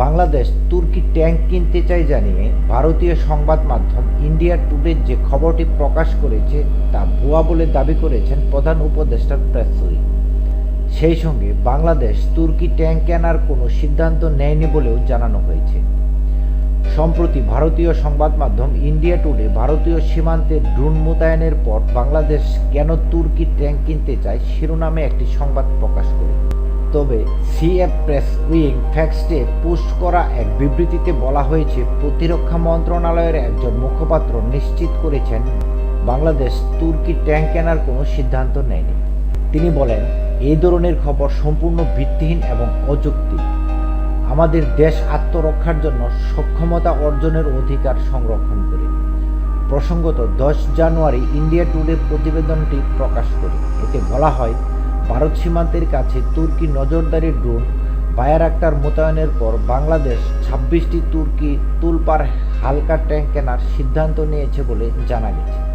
বাংলাদেশ তুর্কি ট্যাঙ্ক কিনতে চাই জানিয়ে ভারতীয় সংবাদ মাধ্যম ইন্ডিয়া টুডে যে খবরটি প্রকাশ করেছে তা ভুয়া বলে দাবি করেছেন প্রধান উপদেষ্টার প্রেস উইং সেই সঙ্গে বাংলাদেশ তুর্কি ট্যাঙ্ক কেনার কোনো সিদ্ধান্ত নেয়নি বলেও জানানো হয়েছে। সম্প্রতি ভারতীয় সংবাদ মাধ্যম ইন্ডিয়া টুডে ভারতীয় সীমান্তে ড্রোন মোতায়েনের পর বাংলাদেশ কেন তুর্কি ট্যাঙ্ক কিনতে চায় শিরোনামে একটি সংবাদ প্রকাশ করে। তবে সিএফ প্রেস উইং ফ্যাক্সটে পোস্ট করা এক বিবৃতিতে বলা হয়েছে, প্রতিরক্ষা মন্ত্রণালয়ের একজন মুখপাত্র নিশ্চিত করেছেন বাংলাদেশ তুর্কি ট্যাঙ্ক কেনার কোনো সিদ্ধান্ত নেয়নি। তিনি বলেন, এই ধরনের খবর সম্পূর্ণ ভিত্তিহীন এবং অযৌক্তিক। আমাদের দেশ আত্মরক্ষার জন্য সক্ষমতা অর্জনের অধিকার সংরক্ষণ করে। প্রসঙ্গত, দশ জানুয়ারি ইন্ডিয়া টুডে প্রতিবেদনটি প্রকাশ করে। এতে বলা হয় ভারত সীমান্তের কাছে তুর্কি নজরদারি ড্রোন বায়ার আক্তার মোতায়েনের পর বাংলাদেশ ছাব্বিশটি তুর্কি তুলপার হালকা ট্যাঙ্ক কেনার সিদ্ধান্ত নিয়েছে বলে জানা গেছে।